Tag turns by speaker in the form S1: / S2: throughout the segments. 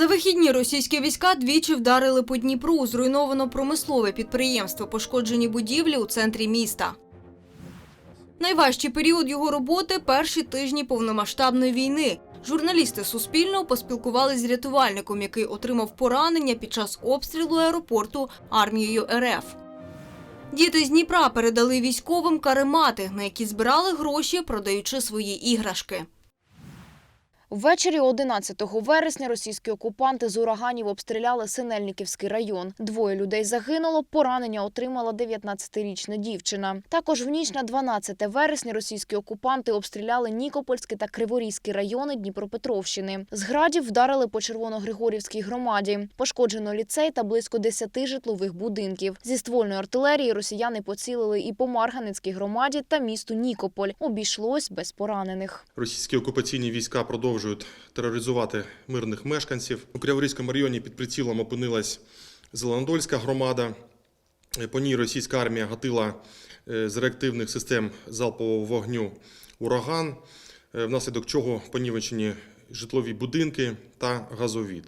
S1: За вихідні російські війська двічі вдарили по Дніпру. Зруйновано промислове підприємство, пошкоджені будівлі у центрі міста. Найважчий період його роботи перші тижні повномасштабної війни. Журналісти Суспільного поспілкувалися з рятувальником, який отримав поранення під час обстрілу аеропорту армією РФ. Діти з Дніпра передали військовим каремати, на які збирали гроші, продаючи свої іграшки.
S2: Ввечері 11 вересня російські окупанти з ураганів обстріляли Синельниківський район. Двоє людей загинуло, поранення отримала 19-річна дівчина. Також в ніч на 12 вересня російські окупанти обстріляли Нікопольський та Криворізький райони Дніпропетровщини. З градів вдарили по Червоногригорівській громаді. Пошкоджено ліцей та близько 10 житлових будинків. Зі ствольної артилерії росіяни поцілили і по Марганецькій громаді та місту Нікополь. Обійшлось без поранених.
S3: Російські окупаційні війська продовжують тероризувати мирних мешканців. У Криворізькому районі під прицілом опинилась Зеленодольська громада. По ній російська армія гатила е, з реактивних систем залпового вогню ураган, е, внаслідок чого понівечені житлові будинки та газовід.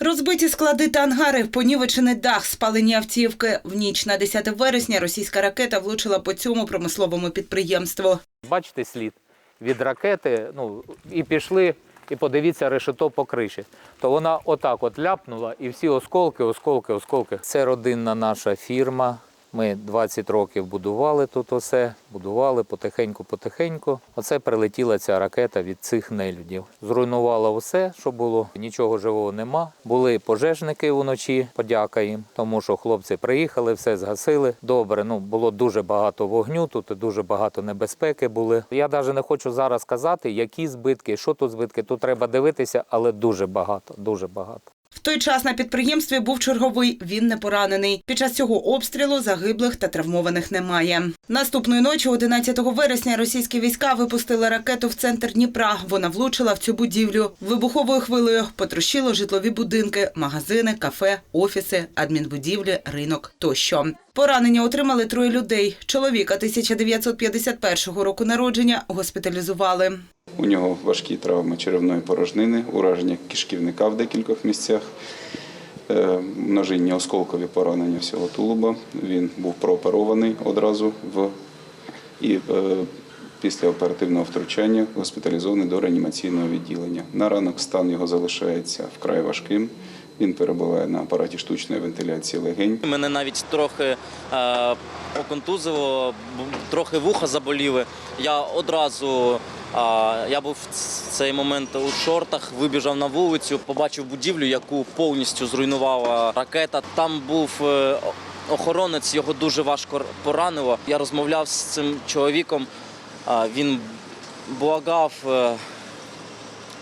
S4: Розбиті склади та ангари, понівечений дах, спалені автівки. В ніч на 10 вересня російська ракета влучила по цьому промисловому підприємству.
S5: Бачите слід від ракети, ну і пішли, і подивіться решето по криші. То вона отак от ляпнула, і всі осколки, осколки, осколки. Це родинна наша фірма. Ми 20 років будували тут усе, будували потихеньку-потихеньку. Оце прилетіла ця ракета від цих нелюдів. Зруйнувала все, що було. Нічого живого нема. Були пожежники вночі, подяка їм, тому що хлопці приїхали, все згасили. Добре, ну було дуже багато вогню, тут дуже багато небезпеки були. Я навіть не хочу зараз сказати, які збитки, що тут збитки. Тут треба дивитися, але дуже багато, дуже багато.
S4: В той час на підприємстві був черговий. Він не поранений. Під час цього обстрілу загиблих та травмованих немає. Наступної ночі, 11 вересня, російські війська випустили ракету в центр Дніпра. Вона влучила в цю будівлю. Вибуховою хвилею потрощило житлові будинки, магазини, кафе, офіси, адмінбудівлі, ринок тощо. Поранення отримали троє людей. Чоловіка 1951 року народження госпіталізували.
S6: У нього важкі травми черевної порожнини, ураження кишківника в декількох місцях, е, множинні осколкові поранення всього тулуба. Він був прооперований одразу в і е, після оперативного втручання госпіталізований до реанімаційного відділення. На ранок стан його залишається вкрай важким. Він перебуває на апараті штучної вентиляції легень.
S7: Мене навіть трохи е, оконтузило, трохи вуха заболіли. Я одразу, е, я був в цей момент у шортах, вибіжав на вулицю, побачив будівлю, яку повністю зруйнувала ракета. Там був е, охоронець, його дуже важко поранило. Я розмовляв з цим чоловіком, е, він благав.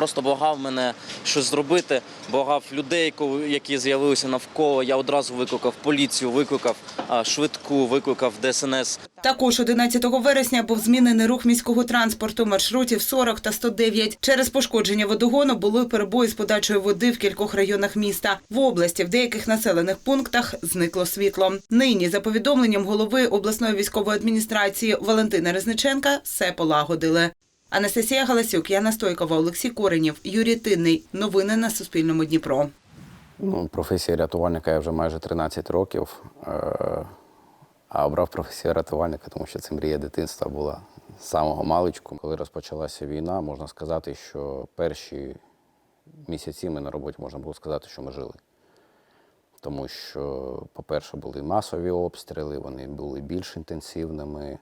S7: Просто благав мене щось зробити, благав людей, які з'явилися навколо. Я одразу викликав поліцію, викликав швидку, викликав ДСНС.
S4: Також 11 вересня був змінений рух міського транспорту маршрутів 40 та 109. Через пошкодження водогону були перебої з подачою води в кількох районах міста. В області в деяких населених пунктах зникло світло. Нині, за повідомленням голови обласної військової адміністрації Валентина Резниченка, все полагодили. Анастасія Галасюк, Яна Стойкова, Олексій Коренєв, Юрій Тинний. Новини на Суспільному Дніпро.
S8: Ну, професія рятувальника я вже майже 13 років. Е, А обрав професію рятувальника, тому що це мрія дитинства була з самого маличку. Коли розпочалася війна, можна сказати, що перші місяці ми на роботі можна було сказати, що ми жили. Тому що, по-перше, були масові обстріли, вони були більш інтенсивними,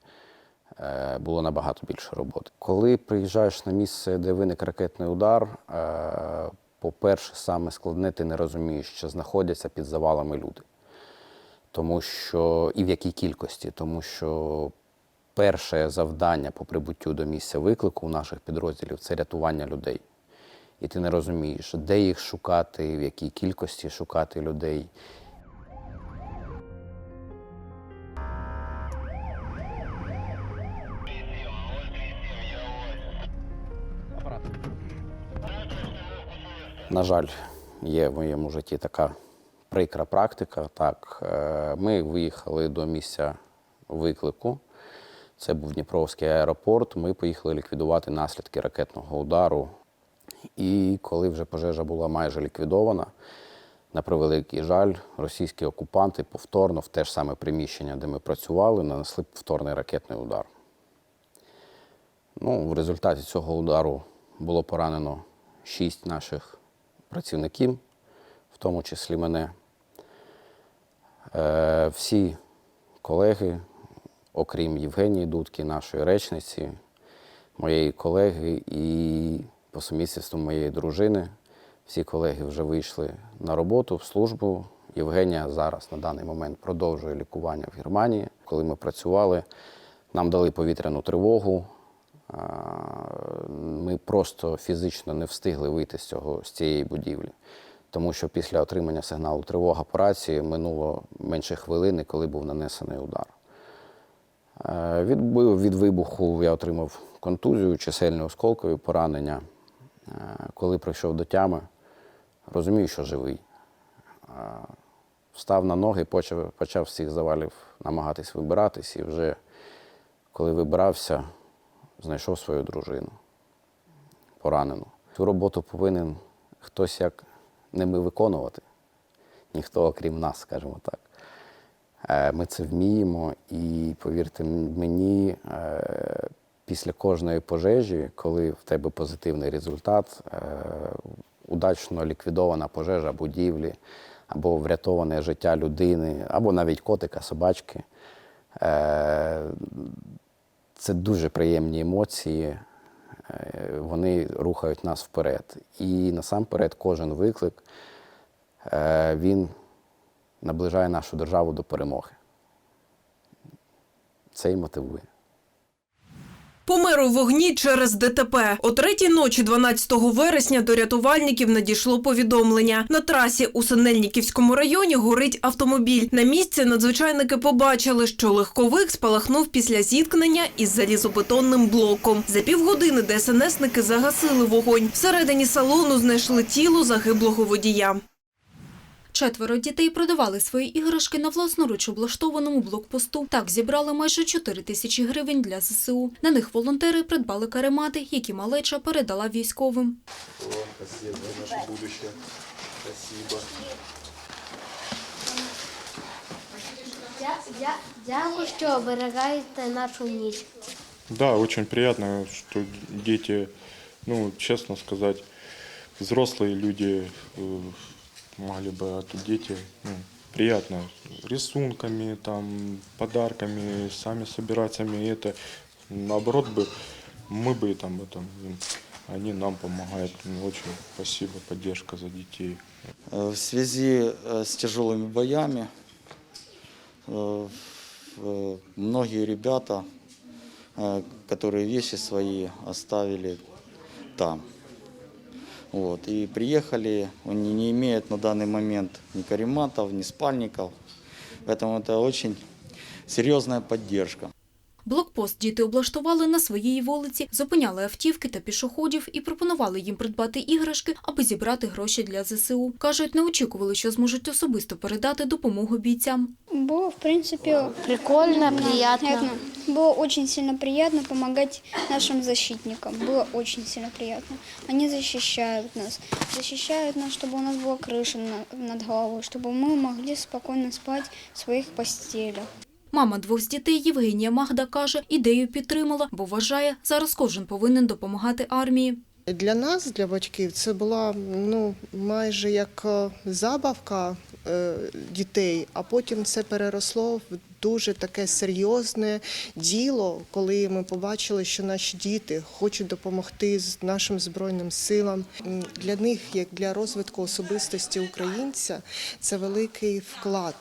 S8: було набагато більше роботи. Коли приїжджаєш на місце, де виник ракетний удар, е, по-перше, саме складне, ти не розумієш, що знаходяться під завалами люди. Тому що і в якій кількості, тому що перше завдання по прибуттю до місця виклику у наших підрозділів це рятування людей. І ти не розумієш, де їх шукати, в якій кількості шукати людей. На жаль, є в моєму житті така прикра практика. Так, е, ми виїхали до місця виклику. Це був Дніпровський аеропорт. Ми поїхали ліквідувати наслідки ракетного удару. І коли вже пожежа була майже ліквідована, на превеликий жаль, російські окупанти повторно в те ж саме приміщення, де ми працювали, нанесли повторний ракетний удар. Ну, в результаті цього удару було поранено шість наших працівників, в тому числі мене. Е, всі колеги, окрім Євгенії Дудки, нашої речниці, моєї колеги і по сумісництву моєї дружини, всі колеги вже вийшли на роботу, в службу. Євгенія зараз на даний момент продовжує лікування в Германії. Коли ми працювали, нам дали повітряну тривогу. Ми просто фізично не встигли вийти з цього з цієї будівлі, тому що після отримання сигналу тривога по рації минуло менше хвилини, коли був нанесений удар. Е, Від, від вибуху я отримав контузію, чисельне осколкові поранення. Е, Коли прийшов до тями, розумію, що живий. Е, Встав на ноги, почав, почав з цих завалів намагатись вибиратись, і вже коли вибирався, знайшов свою дружину поранену. Цю роботу повинен хтось як не ми виконувати, ніхто окрім нас, скажімо так. Е, Ми це вміємо, і повірте мені, е, після кожної пожежі, коли в тебе позитивний результат, е, удачно ліквідована пожежа будівлі, або врятоване життя людини, або навіть котика, собачки. Це дуже приємні емоції, е, вони рухають нас вперед. І насамперед кожен виклик е, він наближає нашу державу до перемоги. Це і мотивує.
S9: Помер у вогні через ДТП. О третій ночі 12 вересня до рятувальників надійшло повідомлення. На трасі у Синельниківському районі горить автомобіль. На місці надзвичайники побачили, що легковик спалахнув після зіткнення із залізобетонним блоком. За півгодини ДСНСники загасили вогонь. Всередині салону знайшли тіло загиблого водія.
S10: Четверо дітей продавали свої іграшки на власноруч облаштованому блокпосту. Так зібрали майже 4 тисячі гривень для ЗСУ. На них волонтери придбали каремати, які малеча передала військовим.
S11: Дя- Дякую, що оберігаєте нашу ніч.
S6: Да, очень приятно, что дети, ну, честно сказать, взрослые люди э, могли бы, а тут дети, ну, приятно, рисунками, там, подарками, сами собирателями, и это, наоборот бы, мы бы там, это, они нам помогают, Ну, очень спасибо, поддержка за детей.
S12: Э, В связи э, с тяжелыми боями э, многие ребята, которые вещи свои оставили там. Вот, и приехали, они не имеют на данный момент ни карематов, ни спальников. Поэтому это очень серьезная поддержка.
S10: Блокпост діти облаштували на своїй вулиці, зупиняли автівки та пішоходів і пропонували їм придбати іграшки, аби зібрати гроші для ЗСУ. Кажуть, не очікували, що зможуть особисто передати допомогу бійцям.
S11: Було, в принципі, прикольно, приємно. Было очень сильно приятно помогать нашим защитникам. Было очень сильно приятно. Они защищают нас. Защищают нас, чтобы у нас была крыша на- над головой, чтобы мы могли спокойно спать в своих постелях.
S10: Мама двох з дітей Євгенія Магда каже, ідею підтримала, бо вважає, зараз кожен повинен допомагати армії.
S13: Для нас, для батьків, це була ну майже як е, забавка е, дітей, а потім це переросло в дуже таке серйозне діло, коли ми побачили, що наші діти хочуть допомогти нашим збройним силам. Для них, як для розвитку особистості українця, це великий вклад.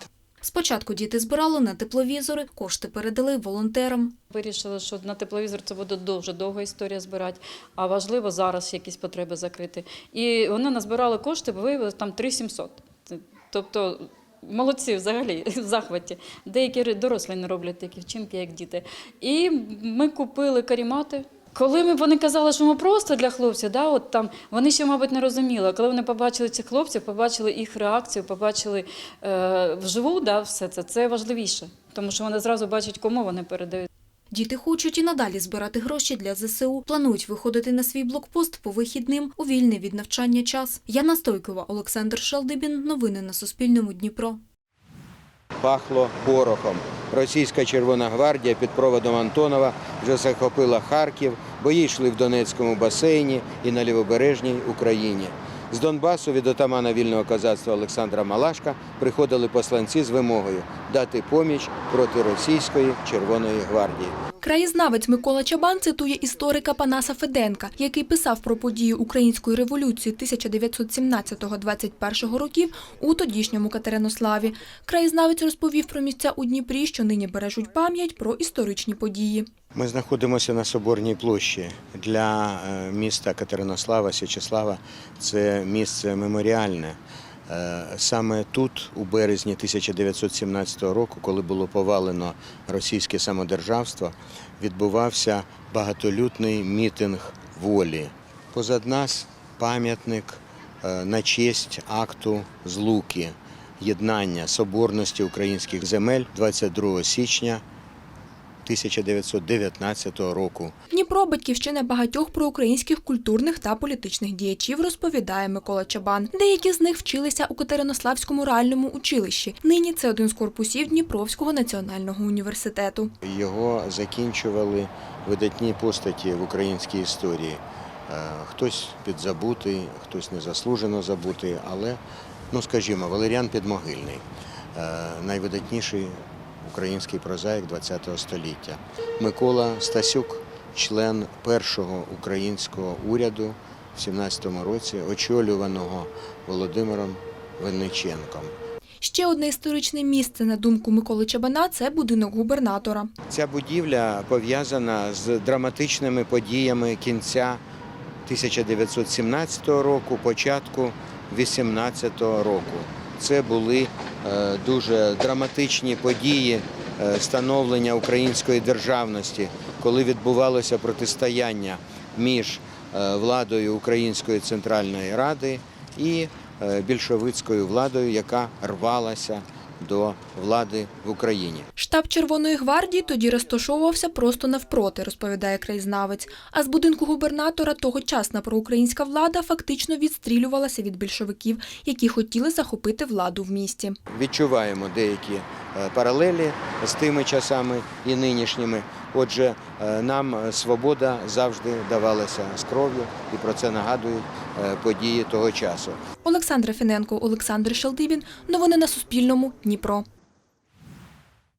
S10: Спочатку діти збирали на тепловізори, кошти передали волонтерам.
S14: Вирішили, що на тепловізор це буде дуже довга історія збирати, а важливо зараз якісь потреби закрити. І вони назбирали кошти, виявили там 3700. Це- Тобто молодці взагалі в захваті. Деякі дорослі не роблять такі вчинки, як діти. І ми купили карімати. Коли ми, вони казали, що ми просто для хлопців, да, от там, вони ще, мабуть, не розуміли. Коли вони побачили цих хлопців, побачили їх реакцію, побачили е, вживу да, все це, це важливіше. Тому що вони зразу бачать, кому вони передають.
S1: Діти хочуть і надалі збирати гроші для ЗСУ. Планують виходити на свій блокпост по вихідним у вільний від навчання час. Яна Стойкова, Олександр Шалдибін. Новини на Суспільному. Дніпро.
S15: Пахло порохом. Російська Червона гвардія під проводом Антонова вже захопила Харків, бої йшли в Донецькому басейні і на лівобережній Україні. З Донбасу від отамана вільного козацтва Олександра Малашка приходили посланці з вимогою дати поміч проти російської Червоної гвардії.
S1: Краєзнавець Микола Чабан цитує історика Панаса Феденка, який писав про події української революції 1917-21 років у тодішньому Катеринославі. Краєзнавець розповів про місця у Дніпрі, що нині бережуть пам'ять про історичні події.
S15: Ми знаходимося на Соборній площі. Для е, міста Катеринослава, Січеслава це місце меморіальне. Е, Саме тут, у березні 1917 року, коли було повалено російське самодержавство, відбувався багатолютний мітинг волі. Позад нас пам'ятник е, на честь акту Злуки, єднання соборності українських земель 22 січня 1919 року.
S1: Дніпро батьківщина багатьох проукраїнських культурних та політичних діячів, розповідає Микола Чабан. Деякі з них вчилися у Катеринославському реальному училищі. Нині це один з корпусів Дніпровського національного університету.
S15: Його закінчували видатні постаті в українській історії. Е, Хтось підзабутий, хтось незаслужено забутий, але, ну скажімо, Валеріан Підмогильний, е, найвидатніший український прозаїк ХХ століття. Микола Стасюк, член першого українського уряду в 17-му році, очолюваного Володимиром Винниченком.
S1: Ще одне історичне місце, на думку Миколи Чабана, це будинок губернатора.
S15: Ця будівля пов'язана з драматичними подіями кінця 1917 року, початку 18 року. Це були е, дуже драматичні події е, становлення української державності, коли відбувалося протистояння між е, владою Української центральної ради і більшовицькою владою, яка рвалася до влади в Україні.
S1: Штаб Червоної гвардії тоді розташовувався просто навпроти, розповідає краєзнавець. А з будинку губернатора тогочасна проукраїнська влада фактично відстрілювалася від більшовиків, які хотіли захопити владу в місті.
S15: відчуваємо деякі паралелі з тими часами і нинішніми. Отже, е, нам е, свобода завжди давалася з кров'ю, і про це нагадують е, події того часу.
S1: Олександра Фіненко, Олександр Шалдибін. Новини на Суспільному. Дніпро.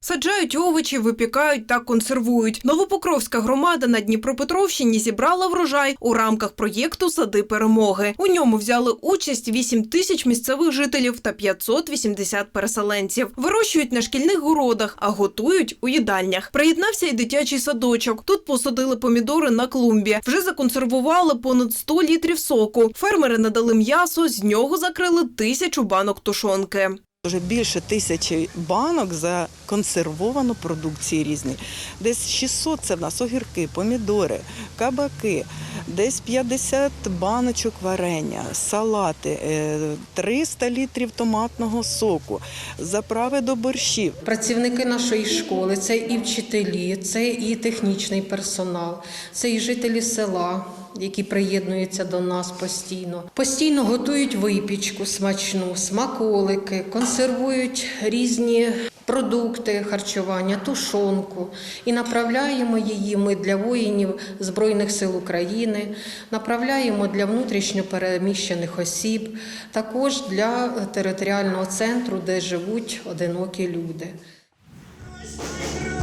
S9: Саджають овочі, випікають та консервують. Новопокровська громада на Дніпропетровщині зібрала врожай у рамках проєкту Сади перемоги. У ньому взяли участь 8 тисяч місцевих жителів та 580 переселенців. Вирощують на шкільних городах, а готують у їдальнях. Приєднався і дитячий садочок. Тут посадили помідори на клумбі. Вже законсервували понад 100 літрів соку. Фермери надали м'ясо, з нього закрили тисячу банок тушонки.
S16: Вже більше тисячі банок законсервовано продукції різні. Десь 600 – це в нас огірки, помідори, кабаки, десь 50 баночок варення, салати, е, 300 літрів томатного соку, заправи до борщів.
S17: Працівники нашої школи це і вчителі, це і технічний персонал, це і жителі села, які приєднуються до нас постійно. Постійно готують випічку смачну, смаколики, консервують різні продукти харчування, тушонку і направляємо її ми для воїнів Збройних сил України, направляємо для внутрішньо переміщених осіб, також для територіального центру, де живуть одинокі люди.
S4: –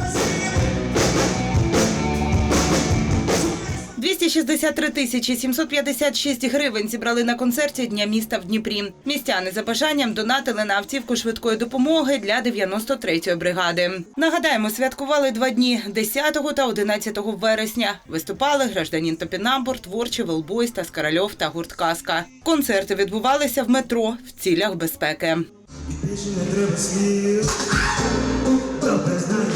S4: 263 тисячі 756 гривень зібрали на концерті Дня міста в Дніпрі. Містяни за бажанням донатили на автівку швидкої допомоги для 93-ї бригади. Нагадаємо, святкували два дні – 10 та 11 вересня. Виступали гражданін Топінамбур, творчий Велбойс та Скаральов та гурт Казка. Концерти відбувалися в метро в цілях безпеки.
S18: Добре знаю,